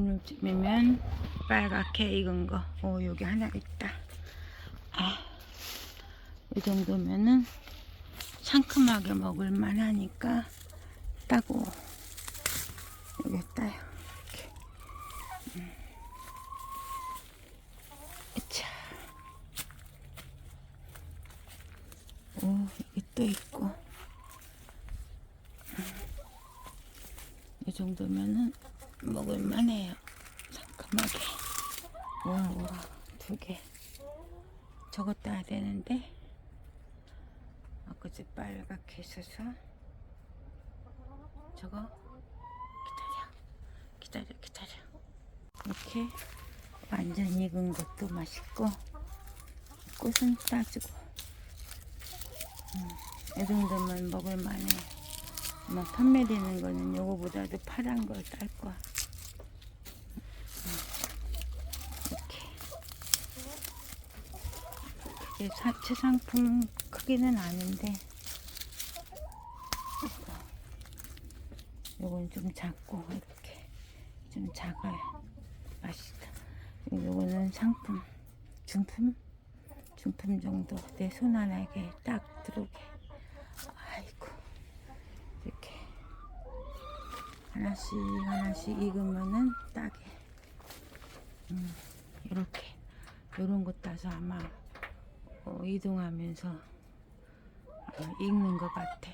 오늘쯤이면 빨갛게 익은 거. 오, 여기 하나 있다. 아, 이 정도면은 상큼하게 먹을 만하니까 따고 여기 따요. 이렇게. 음. 자, 오, 여기 또 있고. 음. 이 정도면은 먹을 만해요. 상큼하게. 우와, 우와, 두 개. 저거 따야 되는데. 엊그제 빨갛게 있어서. 저거 기다려. 기다려, 기다려. 이렇게 완전 익은 것도 맛있고, 꽃은 따지고. 음, 이 정도면 먹을 만해. 아마 판매되는 거는 요거보다도 파란 걸 딸 거야. 음, 이렇게. 이게 사치 상품 크기는 아닌데, 요건 좀 작고, 이렇게. 좀 작아요. 맛있다. 요거는 상품, 중품? 중품 정도. 내손 안에 딱 들어오게. 아이고. 이렇게. 하나씩 하나씩 익으면은 따게. 음, 이렇게. 요런 거 따서 아마 어, 이동하면서 어, 익는 것 같아.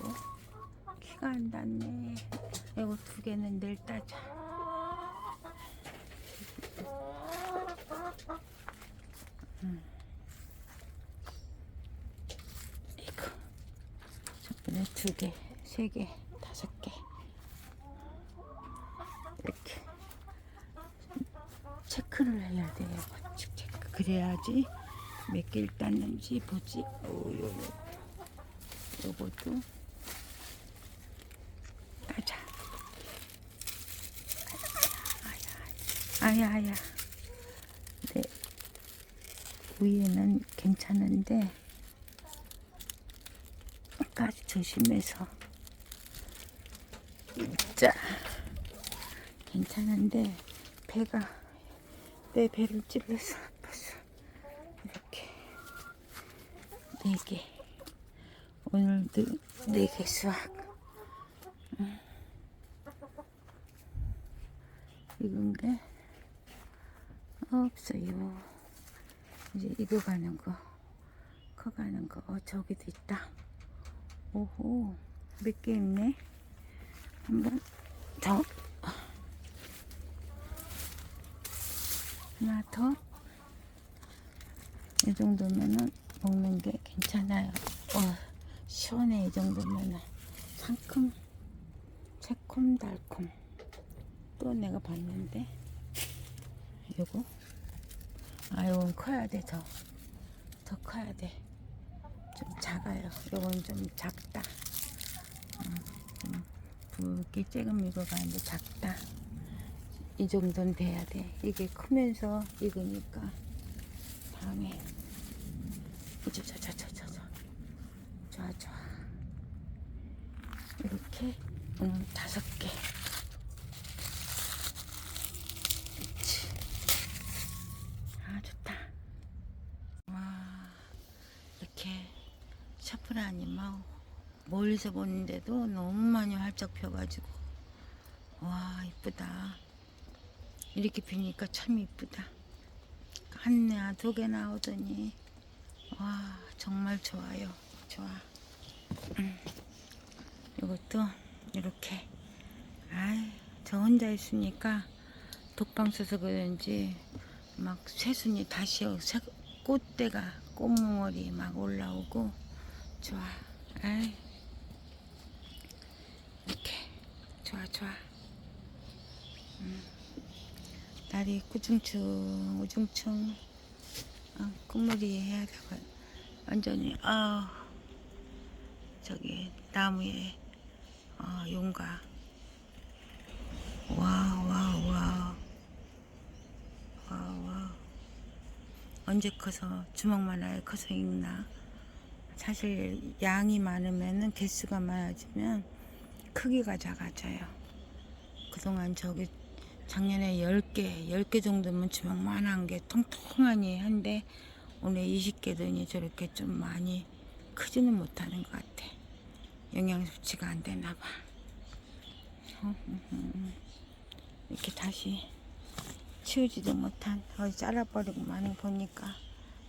어? 키가 안 닿네. 이거 두 개는 내일 따자. 이거 저번에 두 개, 세 개, 다섯 개 이렇게 체크를 해야 돼요. 번칙 체크 그래야지 몇 개를 땄는지 보지. 오, 요, 요. 요것도 따자. 아야, 아야, 아야. 네. 위에는 괜찮은데 까지 조심해서 자 괜찮은데 배가 내 배를 찔러서 아파서 이렇게 네개 오늘도 네개 수확 음. 익은 게 없어요. 이제 익어가는 거 커 가는 거. 어, 저기도 있다. 오호 몇 개 있네. 한번 더. 하나 더. 이 정도면은 먹는 게 괜찮아요. 어, 시원해 이 정도면은. 상큼 새콤달콤. 또 내가 봤는데 요거 아 요건 커야 돼 더 더 커야 돼좀 작아요. 요건 좀 작다. 음, 좀 붉게 쬐금 익어가는데 작다. 이 정도는 돼야 돼. 이게 크면서 익으니까 다음에 저저저저저저 좋아 좋아 이렇게 오늘 다섯 개. 그치. 아 좋다. 와 이렇게 샤프라니 막 멀리서 보는데도 너무 많이 활짝 펴가지고. 와 이쁘다. 이렇게 피니까 참 이쁘다. 하나 두 개 나오더니. 와 정말 좋아요. 좋아. 음. 이것도 이렇게. 아이 저 혼자 있으니까 독방 써서 그런지 막 새순이 다시 새 꽃대가 꽃몽월이 막 올라오고. 좋아. 아이 이렇게 좋아. 음. 날이 꾸중충 우중충. 어, 끝물이 해야 되고. 완전히 아 저기 나무에 어, 용가 와우 와우 와우. 와우 와우. 언제 커서 주먹만 하게 커서 익나? 사실 양이 많으면은 개수가 많아지면 크기가 작아져요. 그동안 저기 작년에 10개, 10개 정도면 주먹만한 게 통통하니 한데 오늘 20개더니 저렇게 좀 많이 크지는 못하는 것 같아. 영양 섭취가 안 되나 봐. 이렇게 다시 치우지도 못한 어디 잘라버리고 많이 보니까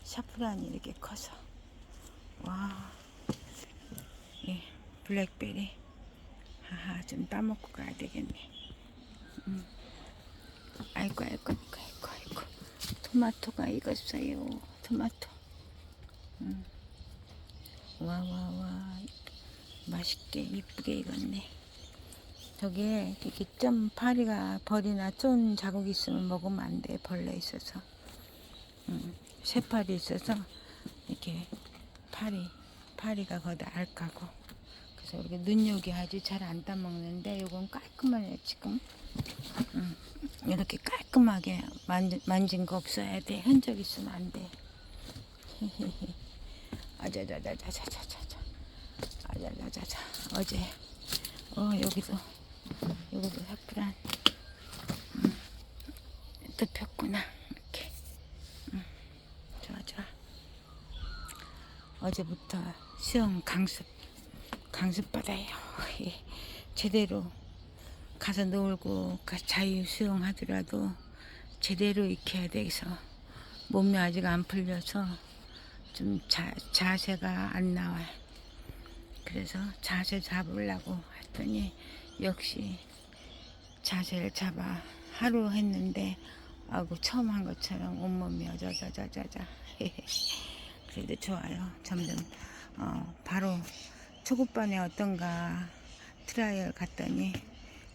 샤프란이 이렇게 커서 와, 예, 블랙베리 하하 좀 따먹고 가야 되겠네. 음. 아이고 아이고 아이고 아이고 아이고 토마토가 익었어요. 토마토. 음. 와 와 와 맛있게 이쁘게 익었네. 저게 이렇게 좀 파리가 벌이나 쫀 자국이 있으면 먹으면 안 돼. 벌레 있어서. 음, 새파리 있어서 이렇게 파리, 파리가 거기다 알까고. 그래서 이렇게 눈요기하지 잘 안 따먹는데 이건 깔끔하네 지금. 음, 이렇게 깔끔하게 만진, 만진 거 없어야 돼. 흔적 있으면 안 돼. 아자자자자자자자. 아자자자자. 어제 어 여기도 여기도 사프란 음, 또 폈구나. 이렇게. 음, 좋아 좋아. 어제부터 수영 강습 강습 받아요. 예, 제대로 가서 놀고 가- 자유 수영하더라도 제대로 익혀야 돼서 몸이 아직 안 풀려서 좀 자, 자세가 안 나와요. 그래서 자세 잡으려고 했더니 역시 자세를 잡아 하루 했는데 아고 처음 한 것처럼 온몸이 어자자자자자. 그래도 좋아요. 점점 어, 바로 초급반에 어떤가 트라이얼 갔더니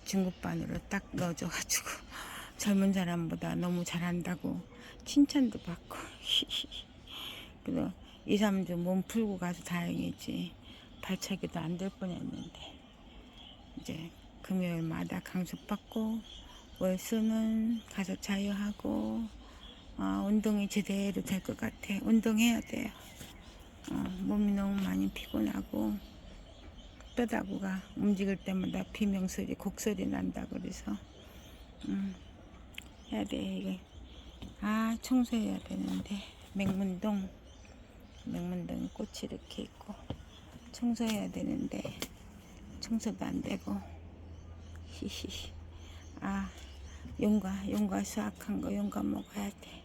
중급반으로 딱 넣어줘가지고 젊은 사람보다 너무 잘한다고 칭찬도 받고. 그래서 2, 3주 몸 풀고 가서 다행이지. 발차기도 안 될 뻔했는데. 이제 금요일마다 강습 받고 월수는 가서 자유하고 어, 운동이 제대로 될 것 같아. 운동해야 돼요. 어, 몸이 너무 많이 피곤하고 뼈다구가 움직일 때마다 비명소리 곡소리 난다 그래서 음, 해야 돼 이게. 아 청소해야 되는데. 맹문동 맹문동 꽃이 이렇게 있고. 청소해야 되는데 청소도 안 되고. 히히히. 아 용과 용과 수확한 거 용과 먹어야 돼.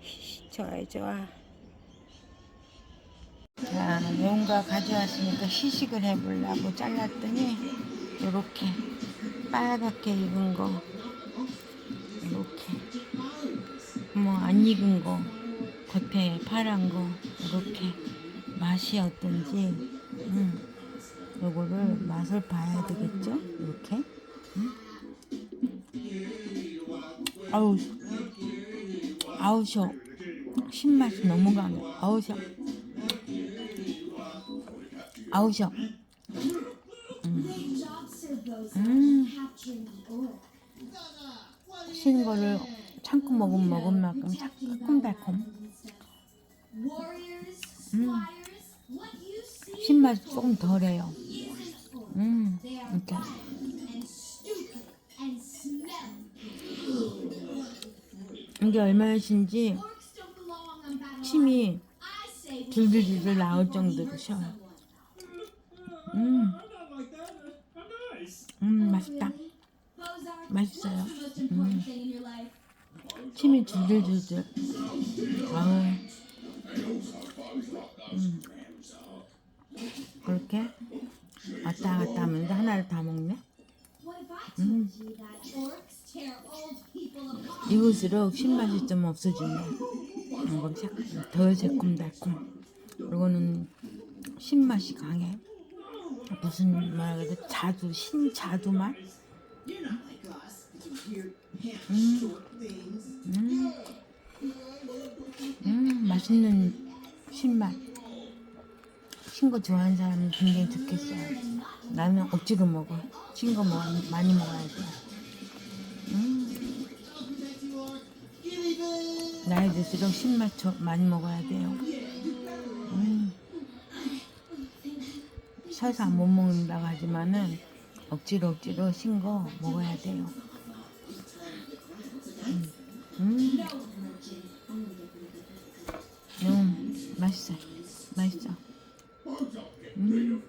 히히, 좋아요 좋아 자 용과 가져왔으니까 시식을 해보려고 잘랐더니 요렇게 빨갛게 익은 거 이렇게. 뭐 안 익은 거 겉에 파란 거 이렇게 맛이 어떤지 음, 요거를 맛을 봐야 되겠죠? 이렇게. 음? 아우 아우 셔. 신맛이 너무 강해 아우 셔 아우 셔. 음. 신 거를 참고 먹으면 먹은 만큼 새콤달콤. 음. 신맛이 조금 덜해요. 음. 이렇게. 이게 얼마신지 침이 줄줄줄줄 나올 정도로 쉬어요 음, 음 맛있다. 맛있어요. 음. 침이 줄줄줄줄 아우 음. 그렇게 왔다 갔다 하면서 하나를 다 먹네? 음. 이것으로 신맛이 좀 없어지네. 이건 새- 덜 새콤달콤. 이거는 신맛이 강해 무슨 뭐라 그래 자두 신 자두 맛 음, 음, 음, 맛있는 신맛. 신 거 좋아하는 사람은 굉장히 좋겠어요. 나는 억지로 먹어. 신 거 먹어, 많이 먹어야 돼. 음. 나이 들수록 신맛 저, 많이 먹어야 돼요. 음. 서서 못 먹는다고 하지만은 억지로 억지로 신 거 먹어야 돼요. 음, 음, 음, 맛있어, 맛있어. 음,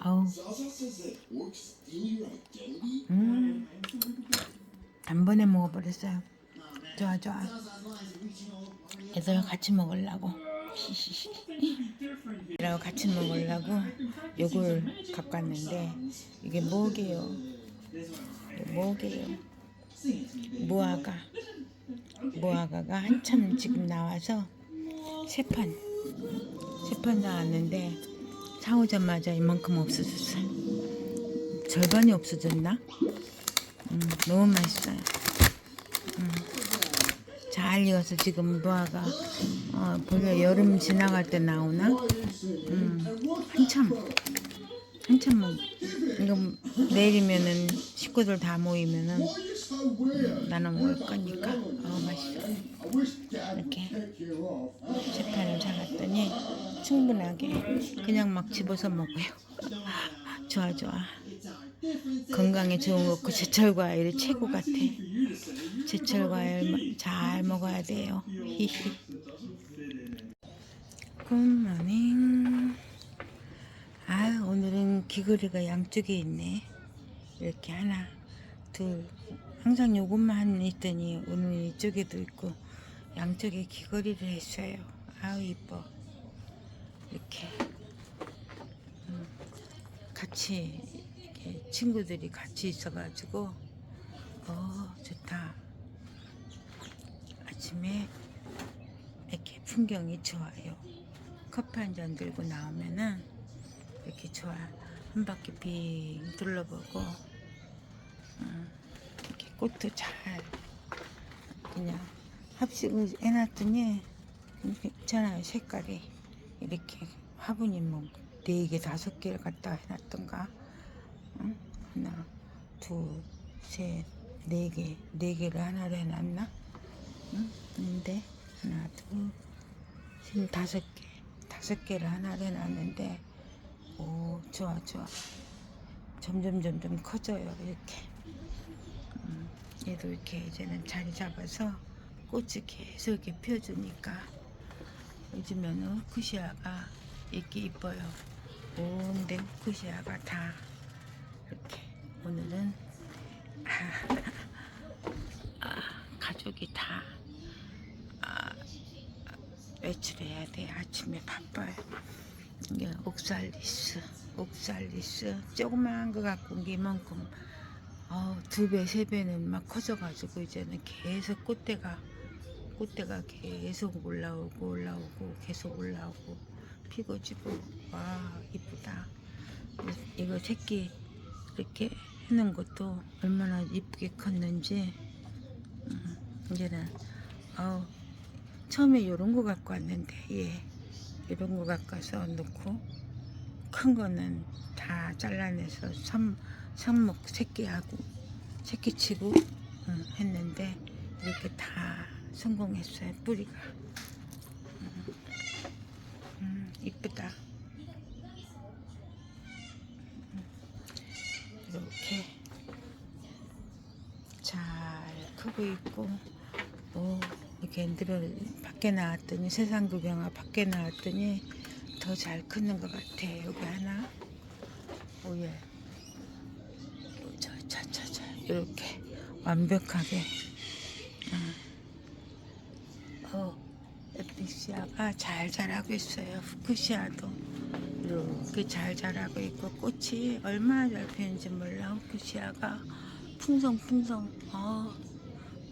아우, 음, 단번에 먹어버렸어요. 좋아, 좋아. 애들 같이 먹으려고. 라고 같이 먹으려고 요걸 갖고 왔는데 이게 뭐게요? 뭐게요? 무화과 무화과가 한참 지금 나와서 세판 세판 나왔는데 사오자마자 이만큼 없어졌어요. 절반이 없어졌나? 음, 너무 맛있어요. 음. 잘 익어서 지금 무화과 어, 본래 여름 지나갈 때 나오나? 음, 한참 한참 뭐 이거 내일이면은 식구들 다 모이면은 음, 나눠 먹을 거니까. 어 맛있어. 이렇게 세 판을 사갔더니 충분하게 그냥 막 집어서 먹어요. 좋아 좋아 건강에 좋은 거그 제철 과일이 최고 같아. 제철 과일 마- 잘 먹어야 돼요. 히히 굿모닝 아 오늘은 귀걸이가 양쪽에 있네. 이렇게 하나 둘. 항상 요것만 있더니 오늘 이쪽에도 있고 양쪽에 귀걸이를 했어요. 아우 이뻐. 이렇게. 음, 같이 이렇게 친구들이 같이 있어가지고 어 좋다. 아침에 이렇게 풍경이 좋아요. 커피 한 잔 들고 나오면은 이렇게 좋아. 한 바퀴 빙 둘러보고 음, 이렇게 꽃도 잘 그냥 합식을 해놨더니 괜찮아요 색깔이. 이렇게 화분이 뭐네개 다섯 개를 갖다 해놨던가 둘 셋 네 개 네 개를 하나로 해놨나? 응? 근데 하나 둘 지금 다섯 개 다섯 개를 하나로 해놨는데 오 좋아 좋아. 점점 점점 커져요 이렇게. 음, 얘도 이렇게 이제는 자리 잡아서 꽃이 계속 이렇게 펴주니까 요즘에는 후크시아가 이렇게 이뻐요. 온데 후크시아가 다 오늘은 아, 가족이 다 아, 외출해야 돼. 아침에 바빠요. 이게 옥살리스 옥살리스. 조그마한 거 갖고 온 게 이만큼 어, 두 배, 세 배는 막 커져가지고 이제는 계속 꽃대가 꽃대가 계속 올라오고 올라오고 계속 올라오고. 피고 지고. 와 이쁘다. 이- 이거 새끼 이렇게 해놓은 것도 얼마나 이쁘게 컸는지 음, 이제는 아우 처음에 요런 거 갖고 왔는데 예 이런 거 갖고 와서 넣고 큰 거는 다 잘라내서 삼, 삼목 새끼하고 새끼치고 음, 했는데 이렇게 다 성공했어요 뿌리가. 음, 음, 이쁘다. 음, 이렇게 잘 크고 있고 오 이렇게 늘어 밖에 나왔더니 세상 구경아 밖에 나왔더니 더 잘 크는 것 같아 여기 하나. 오예. 저저저저 이렇게 완벽하게. 음. 어 에피시아가 잘 자라고 있어요. 후크시아도. 이렇게 잘 자라고 있고 꽃이 얼마나 잘 피는지 몰라. 후크시아가 풍성풍성 어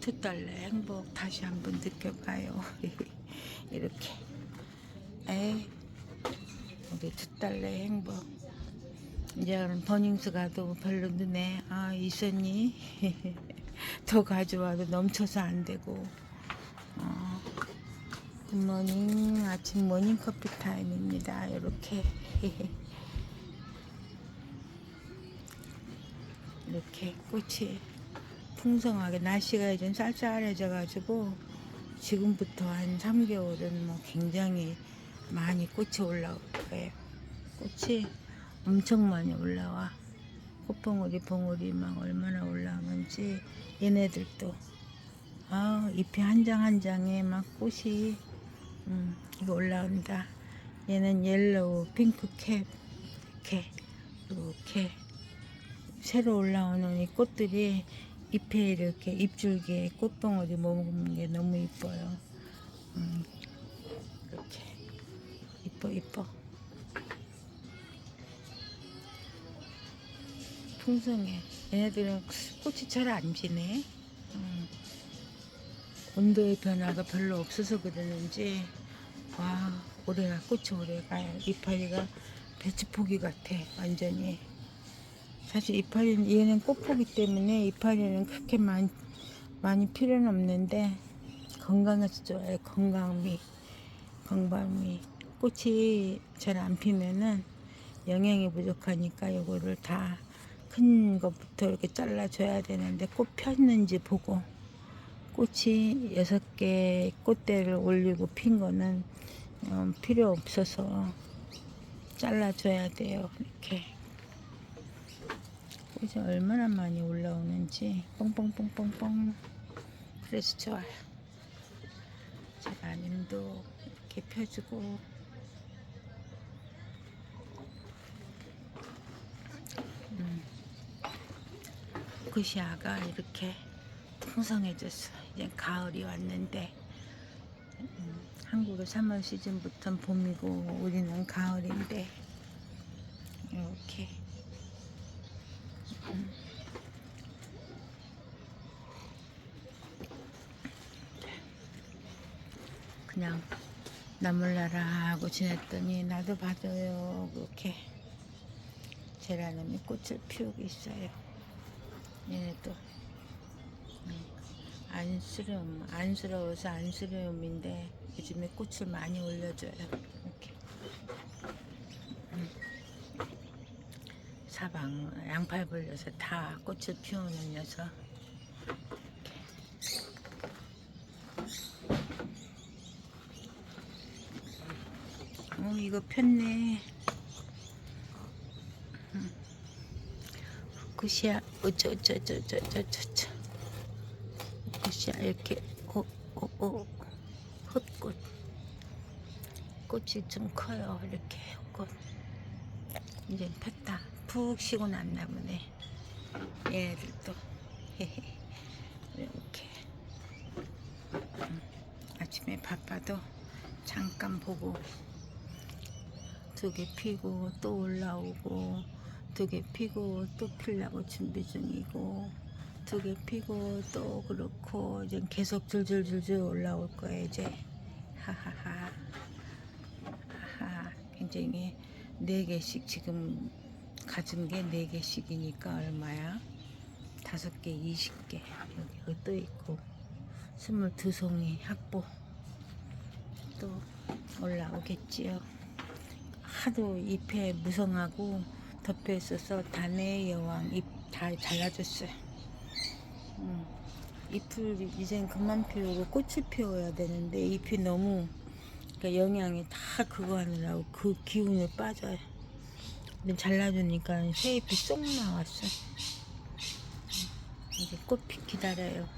두 달의 행복 다시 한번 느껴봐요. 이렇게. 에이 우리 두 달의 행복. 이제는 버닝스 가도 별로 눈에 아 있었니? 더 가져와도 넘쳐서 안 되고. 어, 굿모닝 아침 모닝 커피 타임입니다. 이렇게. 이렇게 꽃이 풍성하게 날씨가 이제 쌀쌀해져 가지고 지금부터 한 3개월은 뭐 굉장히 많이 꽃이 올라올 거예요 꽃이 엄청 많이 올라와. 꽃봉오리 봉오리 막 얼마나 올라오는지 얘네들도 아 잎이 한 장 한 장에 막 꽃이 음, 이거 올라온다. 얘는 옐로우 핑크 캡 이렇게 이렇게 새로 올라오는 이 꽃들이 잎에 이렇게 잎줄기에 꽃봉오리 머무는 게 너무 이뻐요. 음, 이렇게 이뻐 이뻐. 풍성해. 얘네들은 꽃이 잘안 지네. 음. 온도의 변화가 별로 없어서 그러는지 와 올해가 꽃이 오래가요. 이파리가 배추포기 같아 완전히. 사실 이파리는 얘는 꽃포기 때문에 이파리는 그렇게 많이 많이 필요는 없는데 건강해서 좋아요. 건강미 건강미 꽃이 잘 안 피면은 영양이 부족하니까 요거를 다 큰 것부터 이렇게 잘라줘야 되는데 꽃 폈는지 보고 꽃이 여섯 개 꽃대를 올리고 핀 거는 어, 필요 없어서 잘라줘야 돼요. 이렇게 꽃이 얼마나 많이 올라오는지 뻥뻥뻥뻥뻥 그래서 좋아요. 제 마님도 이렇게 펴주고 음, 꽃이아가 이렇게 풍성해졌어. 이제 가을이 왔는데 음, 한국의 3월 시즌부터 봄이고 우리는 가을인데 이렇게 그냥 나물나라 하고 지냈더니 나도 봐줘요. 그렇게. 제라늄이 꽃을 피우고 있어요. 얘네도. 음, 안쓰러움 안쓰러워서 안쓰러움인데 요즘에 꽃을 많이 올려줘요. 이렇게. 음. 사방 양팔 벌려서 다 꽃을 피우는 녀석 어 이거 폈네. 굿이야 어쩌저저저저저저. 굿이야 이렇게 오오오 헛꽃. 꽃이 좀 커요. 이렇게 꽃. 이제 폈다. 푹 쉬고 났나 보네. 얘들도 이렇게. 음, 아침에 바빠도 잠깐 보고 두 개 피고 또 올라오고 두 개 피고 또 피려고 준비 중이고 두 개 피고 또 그렇고 이제 계속 줄줄줄줄 올라올 거예요 이제. 하하하. 하하. 굉장히 네 개씩 지금 가진 게 네 개씩이니까 얼마야? 다섯 개 이십 개. 여기 또 있고. 스물두 송이 확보 또 올라오겠지요. 하도 잎에 무성하고 덮여 있어서 단의 여왕 잎 다 잘라줬어요. 음, 잎을 이젠 그만 피우고 꽃을 피워야 되는데 잎이 너무 그러니까 영양이 다 그거 하느라고 그 기운에 빠져요. 근데 잘라주니까 새 잎이 쏙 나왔어. 음, 이제 꽃피 기다려요.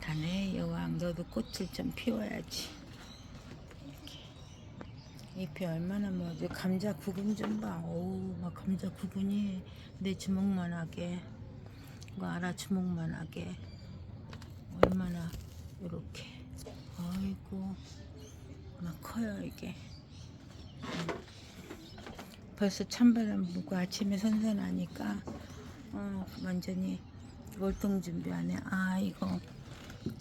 단의 여왕 너도 꽃을 좀 피워야지. 잎이 얼마나 뭐지? 감자 구근 좀봐. 오우 막 감자 구근이 내 주먹만하게 이거 알아 주먹만하게. 얼마나 이렇게. 아이고 막 커요 이게. 음. 벌써 찬바람 불고 아침에 선선하니까 어 완전히 월동 준비하네 아 이거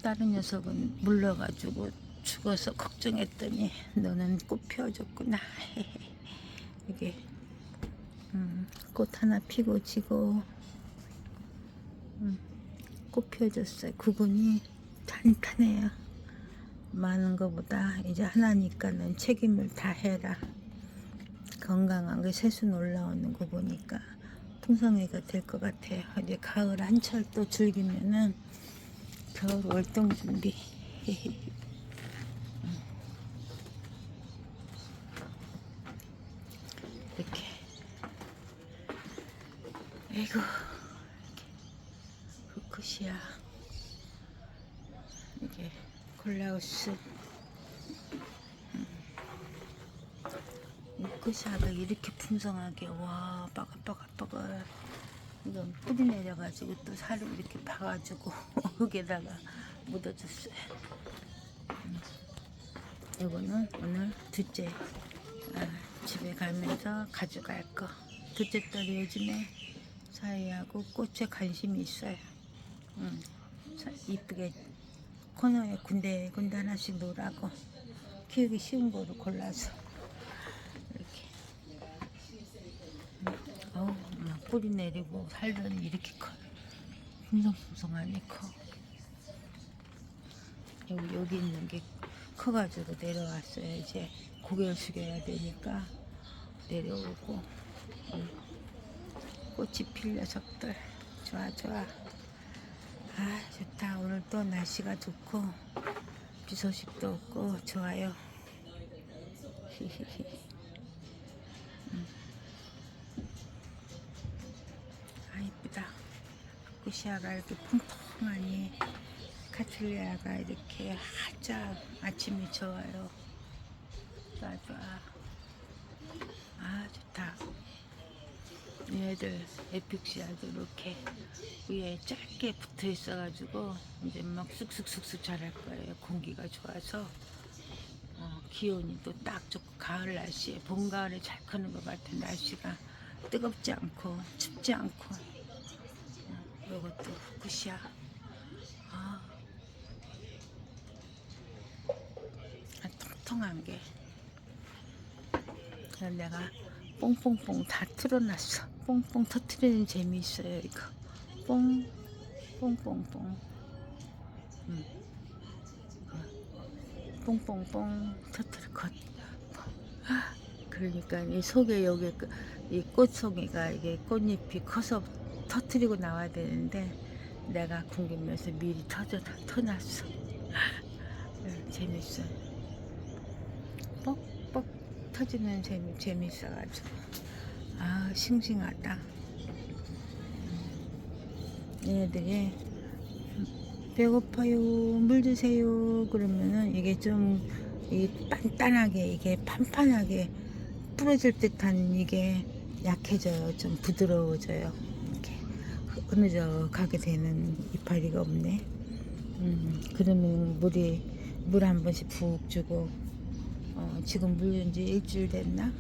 다른 녀석은 물러가지고 죽어서 걱정했더니 너는 꽃 피워줬구나. 이게 음, 꽃 하나 피고 지고 음, 꽃 피워줬어요. 구분이 탄탄해요. 많은 것보다 이제 하나니까는 책임을 다 해라. 건강한 게 새순 올라오는 거 보니까 풍성해가 될 것 같아요. 이제 가을 한철 또 즐기면은 겨울 월동 준비. 이렇게. 아이고. 후크시아. 이게 콜라우스. 후크시아가 이렇게 풍성하게, 와, 빠글빠글빠글. 이건 뿌리 내려가지고 또 살을 이렇게 봐가지고 흙에다가 묻어줬어요. 음. 이거는 오늘 둘째 아, 집에 가면서 가져갈 거. 둘째 딸이 요즘에 사이하고 꽃에 관심이 있어요. 음, 자, 이쁘게 코너에 군데 군데 하나씩 놓으라고 키우기 쉬운 거로 골라서 이렇게. 어우, 막 뿌리 내리고 살들은 이렇게 커. 풍성풍성하니 커. 여기, 여기 있는 게 커가지고 내려왔어요. 이제 고개를 숙여야 되니까 내려오고. 음. 꽃이 필 녀석들. 좋아, 좋아. 아, 좋다. 오늘 또 날씨가 좋고, 비 소식도 없고, 좋아요. 히히히. 아 이쁘다 후쿠시아가 이렇게 통통하니 카틀리아가 이렇게 활짝 아침이 좋아요 좋아 좋아 아 좋다 얘들 에픽시아도 이렇게 위에 짧게 붙어 있어가지고 이제 막 쑥쑥쑥쑥 자랄 거예요. 공기가 좋아서. 어, 기온이 또 딱 좋고 가을 날씨에 봄 가을에 잘 크는 것 같은 날씨가 뜨겁지 않고 춥지 않고. 어, 이것도 후쿠시아. 아, 아, 통통한 게. 그래서 내가 뽕뽕뽕 다 틀어놨어 뽕뽕 터트리는 재미 있어요 이거 뽕 뽕뽕뽕 음. 뽕뽕뽕 터트릴 것. 그러니까 이 속에 여기 그- 이 꽃송이가 이게 꽃잎이 커서 터트리고 나와야 되는데 내가 궁금해서 미리 터져 터놨어. 네, 재밌어. 뻑뻑 터지는 재미 재밌어가지고 아 싱싱하다. 얘네들이 배고파요 물 드세요. 그러면은 이게 좀 이 단단하게 이게 판판하게 부러질 듯한 이게 약해져요. 좀 부드러워져요. 이렇게 흐느져 가게 되는 이파리가 없네. 음, 그러면 물이 물 한 번씩 푹 주고 어, 지금 물린 지 일주일 됐나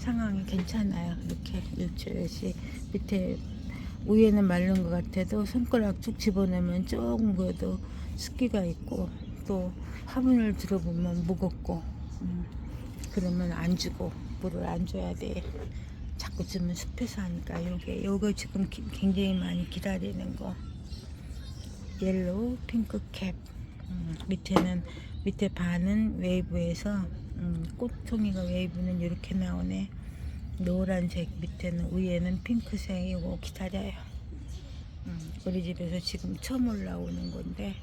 상황이 괜찮아요. 이렇게 일주일씩 밑에 위에는 마른 것 같아도 손가락 쭉 집어넣으면 조금 그래도 습기가 있고 또 화분을 들어보면 무겁고 음, 그러면 안 주고 물을 안 줘야 돼. 자꾸 주면 습해서 하니까 요게 요거 지금 기- 굉장히 많이 기다리는 거. 옐로우 핑크 캡 음, 밑에는 밑에 반은 웨이브에서 음, 꽃송이가 웨이브는 이렇게 나오네 노란색 밑에는 위에는 핑크색 이거 기다려요. 음, 우리 집에서 지금 처음 올라오는 건데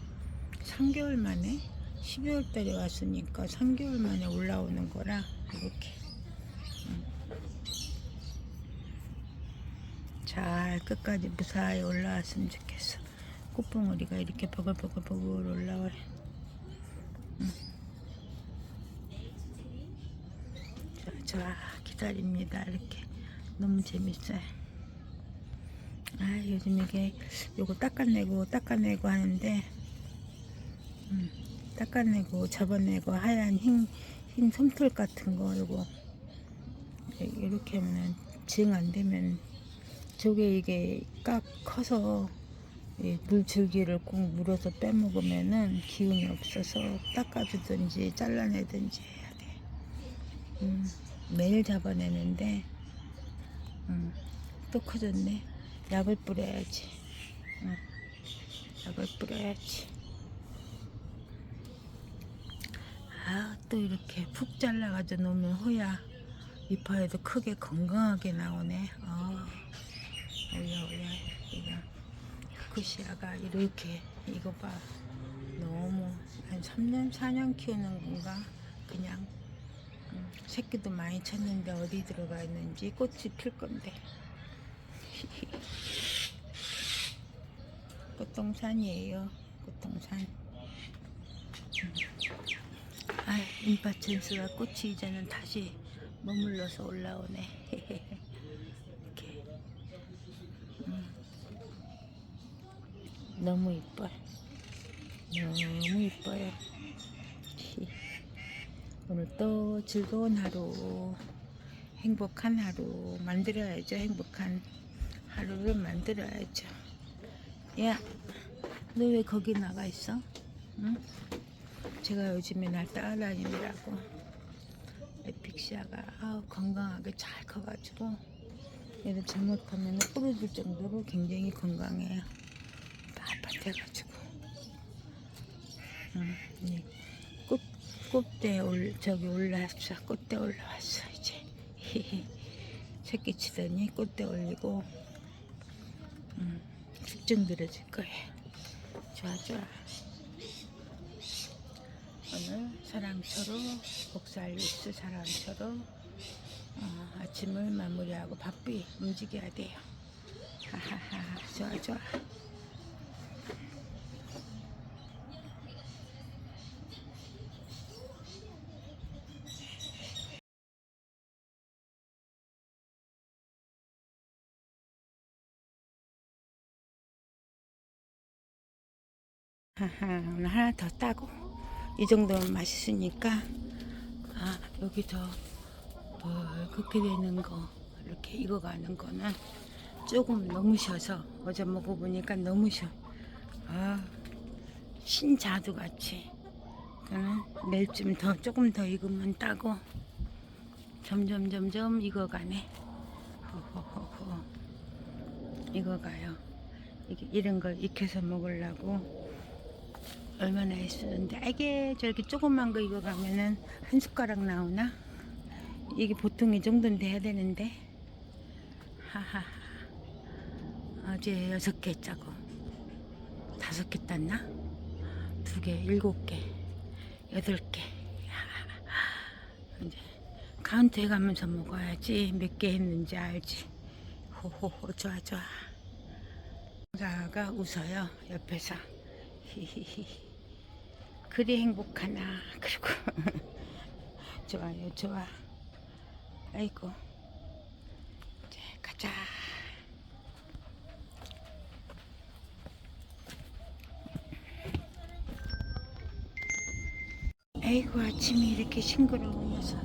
3개월 만에 12월 달에 왔으니까 3개월 만에 올라오는 거라 이렇게 음. 잘 끝까지 무사히 올라왔으면 좋겠어. 꽃봉오리가 이렇게 버글버글버글 올라와요. 음. 좋아 기다립니다. 이렇게. 너무 재밌어요. 아 요즘 이게 요거 닦아내고 닦아내고 하는데 음, 닦아내고 접어내고 하얀 흰, 흰 솜털 같은 거 요거. 이렇게 하면 징안 되면 저게 이게 깍 커서 이 물줄기를 꼭 물어서 빼먹으면은 기운이 없어서 닦아주든지 잘라내든지 해야 돼. 음, 매일 잡아내는데 음, 또 커졌네. 약을 뿌려야지. 음, 약을 뿌려야지. 아, 또 이렇게 푹 잘라가지고 놓으면 호야 이파에도 크게 건강하게 나오네. 아, 오야 오야 이거 쿠시아가 이렇게 이거 봐. 너무 한 3년 4년 키우는 건가? 그냥 음, 새끼도 많이 쳤는데 어디 들어가 있는지 꽃이 필 건데. 꽃동산이에요. 꽃동산. 음. 아, 인파천수와 꽃이 이제는 다시 머물러서 올라오네. 이렇게. 음. 너무 이뻐요. 너무 이뻐요. 오늘 또 즐거운 하루, 행복한 하루 만들어야죠. 행복한 하루를 만들어야죠. 야, 너 왜 거기 나가 있어? 응? 제가 요즘에 날 따라다니느라고 에픽시아가 아우, 건강하게 잘 커가지고 얘들 잘못하면 부러질 정도로 굉장히 건강해요. 빳빳해가지고. 응, 이 꽃, 꽃대 올, 저기 올라왔어. 꽃대 올라왔어, 이제. 새끼 치더니 꽃대 올리고, 음, 숙증 들어줄 거예요. 좋아, 좋아. 오늘 사랑처로, 복살 육수 사랑처로, 어, 아침을 마무리하고 바삐 움직여야 돼요. 하하하, 좋아, 좋아. 하하, 오늘 하나 더 따고 이 정도면 맛있으니까 아 여기 더 어, 그렇게 되는 거 이렇게 익어가는 거는 조금 너무 셔서 어제 먹어보니까 너무 셔. 아 신자두 같이. 그는 내일쯤 더 조금 더 익으면 따고 점점 점점 익어가네. 호호호호 익어가요. 이게 이런 걸 익혀서 먹으려고 얼마나 애쓰는데. 이게 저렇게 조그만 거 이거 가면은 한 숟가락 나오나? 이게 보통 이 정도는 돼야 되는데. 하하 어제 여섯 개 짜고. 다섯 개 땄나? 두 개, 일곱 개, 여덟 개. 이제 카운트해 가면서 먹어야지 몇 개 했는지 알지? 호호호 좋아 좋아. 자가 웃어요 옆에서. 히히히 그리 행복하나. 그리고 좋아요 좋아. 아이고. 이제 가자. 아이고 아침이 이렇게 싱그러운 녀석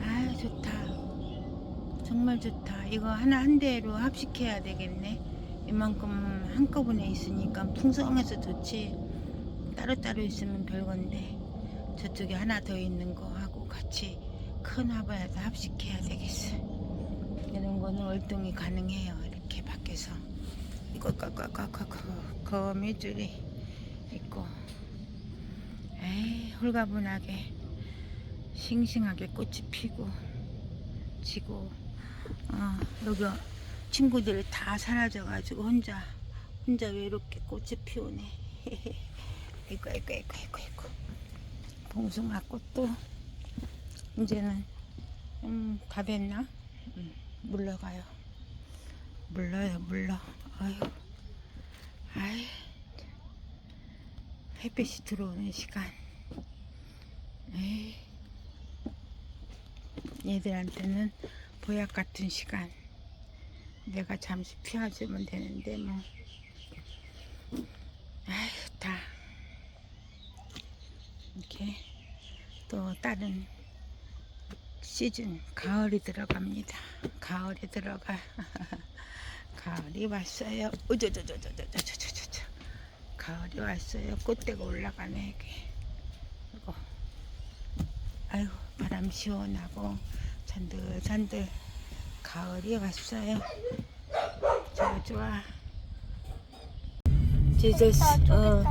아 좋다. 정말 좋다. 이거 하나 한 대로 합식해야 되겠네. 이만큼 한꺼번에 있으니까 풍성해서 좋지 따로따로 있으면 별건데 저쪽에 하나 더 있는 거 하고 같이 큰 화분에다 합식해야 되겠어. 이런 거는 월동이 가능해요. 이렇게 밖에서. 이거 꽉꽉꽉꽉 거미줄이 있고. 에이 홀가분하게 싱싱하게 꽃이 피고 지고. 어, 여기 친구들이 다 사라져가지고 혼자 혼자 외롭게 꽃이 피우네. 이거 이거 이거 이거 이거 봉숭아 꽃도 이제는 음, 다 됐나? 음, 물러가요. 물러요 물러. 아유 아유 햇빛이 들어오는 시간. 에이 얘들한테는 보약 같은 시간. 내가 잠시 피워주면 되는데 뭐 아휴 다 이렇게 또 다른 시즌 가을이 들어갑니다. 가을이 들어가. 가을이 왔어요. 우저저저저저저저저저. 가을이 왔어요. 꽃대가 올라가네 이게. 이거 아이고 바람 시원하고 잔들잔들 가을이 왔어요. 좋아 좋아. 지저스 어,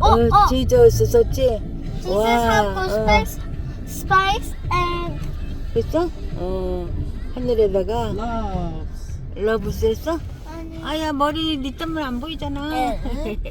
어, 어 어. 지저스 썼지? 어, spice, spice and 했어? 어 하늘에다가 loves. 러브 썼어? 아니. 아야 머리 니 때문에 안 보이잖아. 응.